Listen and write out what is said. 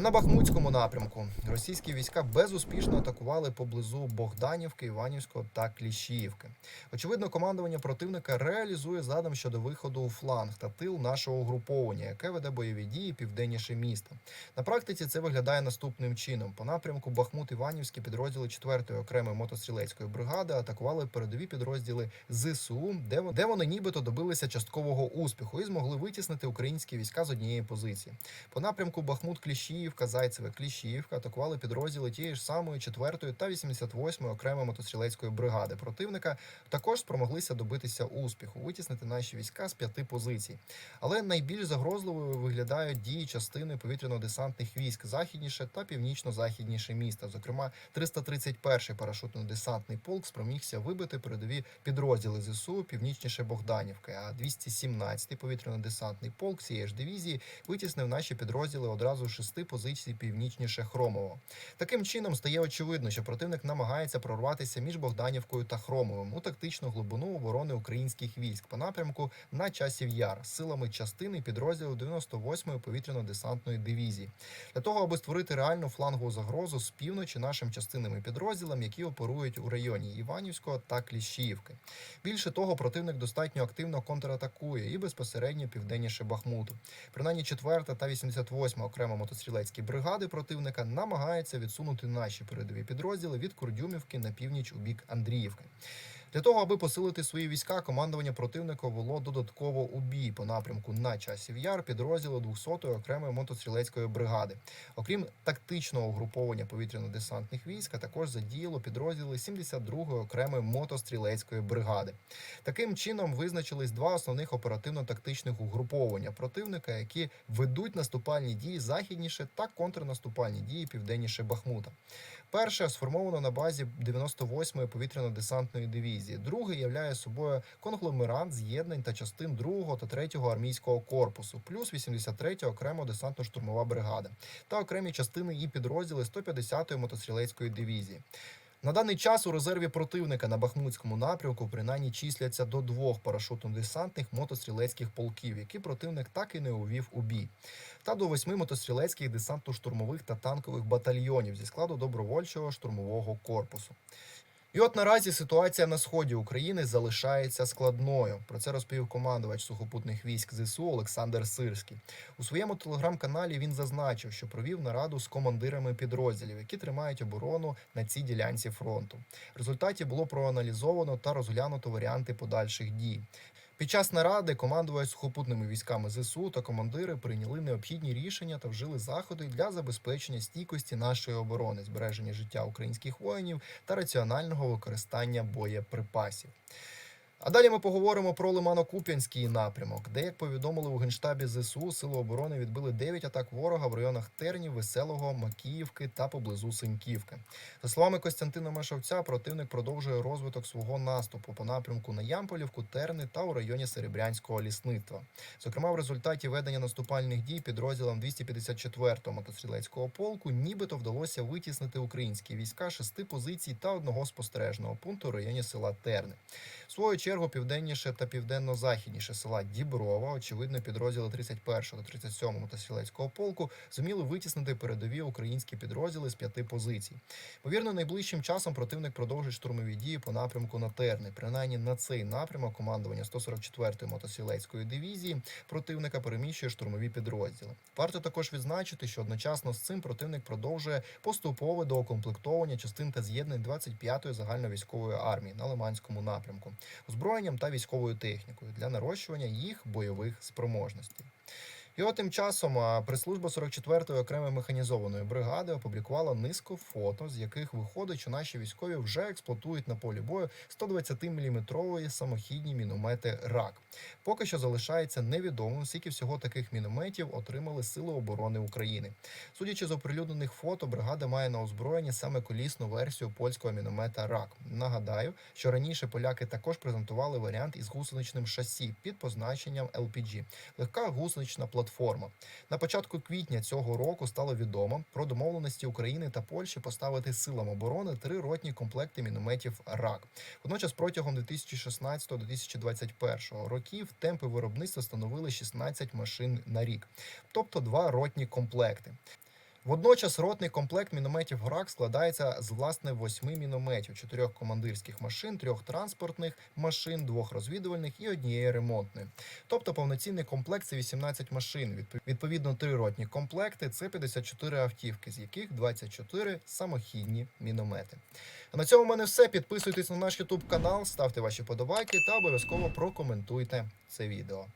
На Бахмутському напрямку російські війська безуспішно атакували поблизу Богданівки, Іванівського та Кліщіївки. Очевидно, командування противника реалізує задум щодо виходу у фланг та тил нашого угруповання, яке веде бойові дії південніше міста. На практиці це виглядає наступним чином: по напрямку Бахмут-Іванівські підрозділи 4-ї окремої мотострілецької бригади атакували передові підрозділи ЗСУ, де вони, нібито добилися часткового успіху і змогли витіснити українські війська з однієї позиції. По напрямку Бахмут, Кліщіївка, Зайцеве, Кліщіївка атакували підрозділи тієї ж самої 4-ї та 88-ї окремої мотострілецької бригади. Противника також спромоглися добитися успіху, витіснити наші війська з п'яти позицій. Але найбільш загрозливою виглядають дії частини повітряно-десантних військ західніше та північно-західніше міста. Зокрема, 331-й парашутно-десантний полк спромігся вибити передові підрозділи ЗСУ північніше Богданівки. А 217-й повітряно-десантний полк цієї ж дивізії витіснив наші підрозділи одразу шести позицій північніше Хромово. Таким чином стає очевидно, що противник намагається прорватися між Богданівкою та Хромовим у тактичну глибину оборони українських військ по напрямку на часів яр силами частини підрозділу 98-ї повітряно-десантної дивізії для того, аби створити реальну флангову загрозу з півночі нашим частинам підрозділам, які оперують у районі Іванівського та Кліщіївки. Більше того, противник достатньо активно контратакує і безпосередньо південніше Бахмуту. Принаймні 4 та 88 окремо мотострілецькі бригади противника намагаються відсунути наші передові підрозділи від Курдюмівки на північ у бік Андріївки. Для того, аби посилити свої війська, командування противника вело додатково у бій по напрямку на часів яр підрозділу 200-ї окремої мотострілецької бригади. Окрім тактичного угруповання повітряно-десантних військ, а також задіяло підрозділи 72-ї окремої мотострілецької бригади. Таким чином визначились два основних оперативно-тактичних угруповання противника, які ведуть наступальні дії західніше та контрнаступальні дії південніше Бахмута. Перше сформовано на базі 98-ї повітряно-десантної дивізії. Друге являє собою конгломерат з'єднань та частин 2-го та 3-го армійського корпусу, плюс 83-я окремо десантно-штурмова бригада та окремі частини і підрозділи 150-ї мотострілецької дивізії. На даний час у резерві противника на Бахмутському напрямку принаймні числяться до двох парашутно-десантних мотострілецьких полків, які противник так і не увів у бій, та до восьми мотострілецьких десантно-штурмових та танкових батальйонів зі складу добровольчого штурмового корпусу. І от наразі ситуація на сході України залишається складною. Про це розповів командувач сухопутних військ ЗСУ Олександр Сирський. У своєму телеграм-каналі він зазначив, що провів нараду з командирами підрозділів, які тримають оборону на цій ділянці фронту. В результаті було проаналізовано та розглянуто варіанти подальших дій. Під час наради командувач сухопутними військами ЗСУ та командири прийняли необхідні рішення та вжили заходи для забезпечення стійкості нашої оборони, збереження життя українських воїнів та раціонального використання боєприпасів. А далі ми поговоримо про Лимано-Куп'янський напрямок, де, як повідомили у генштабі ЗСУ, сили оборони відбили 9 атак ворога в районах Тернів, Веселого, Макіївки та поблизу Синьківки. За словами Костянтина Машовця, противник продовжує розвиток свого наступу по напрямку на Ямполівку, Терни та у районі Серебрянського лісництва. Зокрема, в результаті ведення наступальних дій підрозділам 254-го мотострілецького полку нібито вдалося витіснити українські війська шести позицій та одного спостережного пункту в районі села Терни. В свою чергу південніше та південно-західніше села Діброва, очевидно, підрозділи 31-го та 37-го мотострілецького полку зуміли витіснити передові українські підрозділи з п'яти позицій. Повірно, найближчим часом противник продовжить штурмові дії по напрямку на Терни. Принаймні на цей напрямок командування 144-ї мотострілецької дивізії противника переміщує штурмові підрозділи. Варто також відзначити, що одночасно з цим противник продовжує поступове доукомплектовування частин та з'єднань 25-ї загальновійськової армії на Лиманському напрямку озброєнням та військовою технікою для нарощування їх бойових спроможностей. І от тим часом прес-служба 44-ї окремої механізованої бригади опублікувала низку фото, з яких виходить, що наші військові вже експлуатують на полі бою 120-мм самохідні міномети РАК. Поки що залишається невідомим, скільки всього таких мінометів отримали Сили оборони України. Судячи з оприлюднених фото, бригада має на озброєнні саме колісну версію польського міномета РАК. Нагадаю, що раніше поляки також презентували варіант із гусеничним шасі під позначенням LPG – легка гусенична платформа. На початку квітня цього року стало відомо про домовленості України та Польщі поставити силам оборони три ротні комплекти мінометів РАК. Водночас протягом 2016-2021 років темпи виробництва становили 16 машин на рік, тобто два ротні комплекти. Водночас ротний комплект мінометів Горак складається з власне восьми мінометів, чотирьох командирських машин, трьох транспортних машин, двох розвідувальних і однієї ремонтної. Тобто повноцінний комплект це 18 машин. Відповідно, три ротні комплекти це 54 автівки, з яких 24 самохідні міномети. А на цьому в мене все. Підписуйтесь на наш YouTube канал, ставте ваші подобайки та обов'язково прокоментуйте це відео.